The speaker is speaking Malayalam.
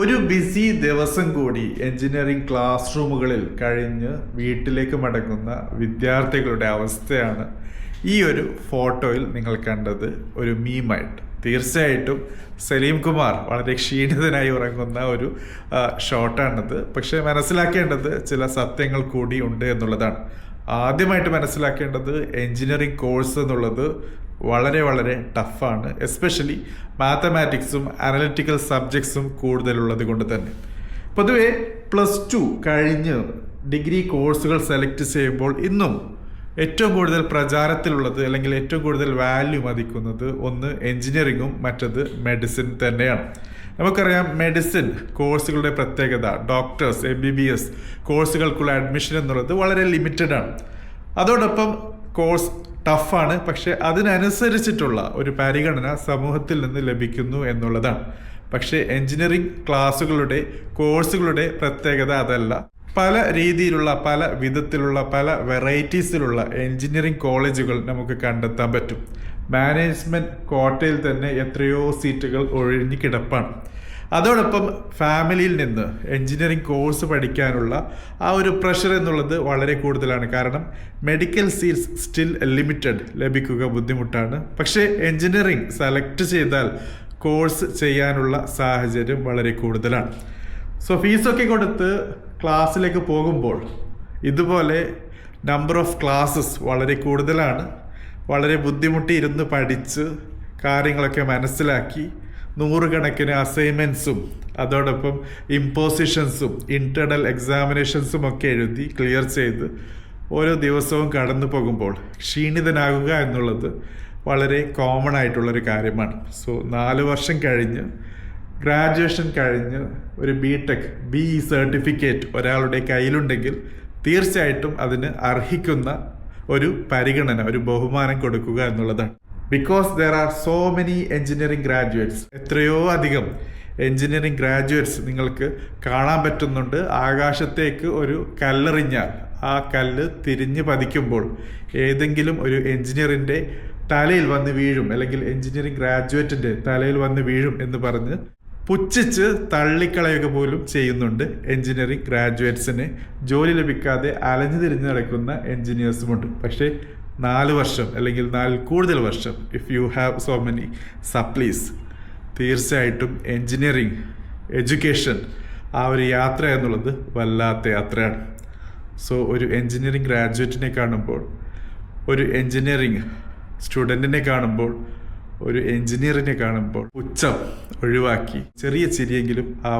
ഒരു ബിസി ദിവസം കൂടി എഞ്ചിനീയറിംഗ് ക്ലാസ് റൂമുകളിൽ കഴിഞ്ഞ് വീട്ടിലേക്ക് മടങ്ങുന്ന വിദ്യാർത്ഥികളുടെ അവസ്ഥയാണ് ഈ ഒരു ഫോട്ടോയിൽ നിങ്ങൾ കണ്ടത് ഒരു മീമായിട്ട് തീർച്ചയായിട്ടും സലീം കുമാർ വളരെ ക്ഷീണിതനായി ഉറങ്ങുന്ന ഒരു ഷോട്ടാണിത് പക്ഷെ മനസ്സിലാക്കേണ്ടത് ചില സത്യങ്ങൾ കൂടി ഉണ്ട് എന്നുള്ളതാണ്. ആദ്യമായിട്ട് മനസ്സിലാക്കേണ്ടത് എഞ്ചിനീയറിംഗ് കോഴ്സ് എന്നുള്ളത് വളരെ വളരെ ടഫാണ് എസ്പെഷ്യലി മാത്തമാറ്റിക്സും അനലിറ്റിക്കൽ സബ്ജക്ട്സും കൂടുതലുള്ളത് കൊണ്ട് തന്നെ. പൊതുവെ പ്ലസ് ടു കഴിഞ്ഞ് ഡിഗ്രി കോഴ്സുകൾ സെലക്ട് ചെയ്യുമ്പോൾ ഇന്നും ഏറ്റവും കൂടുതൽ പ്രചാരത്തിലുള്ളത് അല്ലെങ്കിൽ ഏറ്റവും കൂടുതൽ വാല്യൂ മതിക്കുന്നത് ഒന്ന് എൻജിനീയറിങ്ങും മറ്റത് മെഡിസിൻ തന്നെയാണ്. നമുക്കറിയാം മെഡിസിൻ കോഴ്സുകളുടെ പ്രത്യേകത doctors M B B S കോഴ്സുകൾക്കുള്ള admission എന്നുള്ളത് വളരെ ലിമിറ്റഡ് ആണ്. അതോടൊപ്പം കോഴ്സ് ടഫാണ് പക്ഷെ അതിനനുസരിച്ചിട്ടുള്ള ഒരു പരിഗണന സമൂഹത്തിൽ നിന്ന് ലഭിക്കുന്നു എന്നുള്ളതാണ്. പക്ഷേ എഞ്ചിനീയറിംഗ് ക്ലാസ്സുകളുടെ കോഴ്സുകളുടെ പ്രത്യേകത അതല്ല. പല രീതിയിലുള്ള പല വിധത്തിലുള്ള പല വെറൈറ്റീസിലുള്ള എഞ്ചിനീയറിംഗ് കോളേജുകൾ നമുക്ക് കണ്ടെത്താൻ പറ്റും. മാനേജ്മെന്റ് കോട്ടയിൽ തന്നെ എത്രയോ സീറ്റുകൾ ഒഴിഞ്ഞു കിടപ്പാണ്. അതോടൊപ്പം ഫാമിലിയിൽ നിന്ന് എഞ്ചിനീയറിംഗ് കോഴ്സ് പഠിക്കാനുള്ള ആ ഒരു പ്രഷർ എന്നുള്ളത് വളരെ കൂടുതലാണ്. കാരണം മെഡിക്കൽ സീറ്റ്സ് സ്റ്റിൽ ലിമിറ്റഡ് ലഭിക്കുക ബുദ്ധിമുട്ടാണ്. പക്ഷേ എഞ്ചിനീയറിംഗ് സെലക്ട് ചെയ്താൽ കോഴ്സ് ചെയ്യാനുള്ള സാഹചര്യം വളരെ കൂടുതലാണ്. സോ ഫീസൊക്കെ കൊടുത്ത് ക്ലാസ്സിലേക്ക് പോകുമ്പോൾ ഇതുപോലെ നമ്പർ ഓഫ് ക്ലാസ്സസ് വളരെ കൂടുതലാണ്. വളരെ ബുദ്ധിമുട്ടി ഇരുന്ന് പഠിച്ച് കാര്യങ്ങളൊക്കെ മനസ്സിലാക്കി നൂറുകണക്കിന് അസൈൻമെൻസും അതോടൊപ്പം ഇമ്പോസിഷൻസും ഇന്റേർണൽ എക്സാമിനേഷൻസും ഒക്കെ എഴുതി ക്ലിയർ ചെയ്ത് ഓരോ ദിവസവും കടന്നു പോകുമ്പോൾ ക്ഷീണിതനാകുക എന്നുള്ളത് വളരെ കോമൺ ആയിട്ടുള്ളൊരു കാര്യമാണ്. സോ നാല് വർഷം കഴിഞ്ഞ് ഗ്രാജുവേഷൻ കഴിഞ്ഞ് ഒരു B Tech B E certificate ഒരാളുടെ കയ്യിലുണ്ടെങ്കിൽ തീർച്ചയായിട്ടും അതിന് അർഹിക്കുന്ന ഒരു പരിഗണന ഒരു ബഹുമാനം കൊടുക്കുക എന്നുള്ളതാണ്. Because there are so many engineering graduates എത്രയോ അധികം എഞ്ചിനീയറിംഗ് ഗ്രാജുവേറ്റ്സ് നിങ്ങൾക്ക് കാണാൻ പറ്റുന്നുണ്ട്. ആകാശത്തേക്ക് ഒരു കല്ലെറിഞ്ഞാൽ ആ കല്ല് തിരിഞ്ഞ് പതിക്കുമ്പോൾ ഏതെങ്കിലും ഒരു എഞ്ചിനീയറിന്റെ തലയിൽ വന്ന് വീഴും അല്ലെങ്കിൽ എഞ്ചിനീയറിംഗ് ഗ്രാജുവേറ്റിന്റെ തലയിൽ വന്ന് വീഴും എന്ന് പറഞ്ഞ് പുച്ഛിച്ച് തള്ളിക്കളയുക പോലും ചെയ്യുന്നുണ്ട് എഞ്ചിനീയറിംഗ് ഗ്രാജുവേറ്റ്സിന് ജോലി ലഭിക്കാതെ അലഞ്ഞു തിരിഞ്ഞ് നടക്കുന്ന എഞ്ചിനീയേഴ്സുമുണ്ട് പക്ഷേ നാല് വർഷം അല്ലെങ്കിൽ നാല് കൂടുതൽ വർഷം if you have so many supplies തീർച്ചയായിട്ടും എൻജിനീയറിങ് എഡ്യൂക്കേഷൻ ആ ഒരു യാത്ര എന്നുള്ളത് വല്ലാത്ത യാത്രയാണ്. സോ ഒരു എൻജിനീയറിങ് ഗ്രാജുവേറ്റിനെ കാണുമ്പോൾ ഒരു എൻജിനീയറിങ് സ്റ്റുഡന്റിനെ കാണുമ്പോൾ ഒരു എൻജിനീയറിനെ കാണുമ്പോൾ ഉച്ചം ഒഴിവാക്കി ചെറിയ ചിരിയെങ്കിലും ആവാം.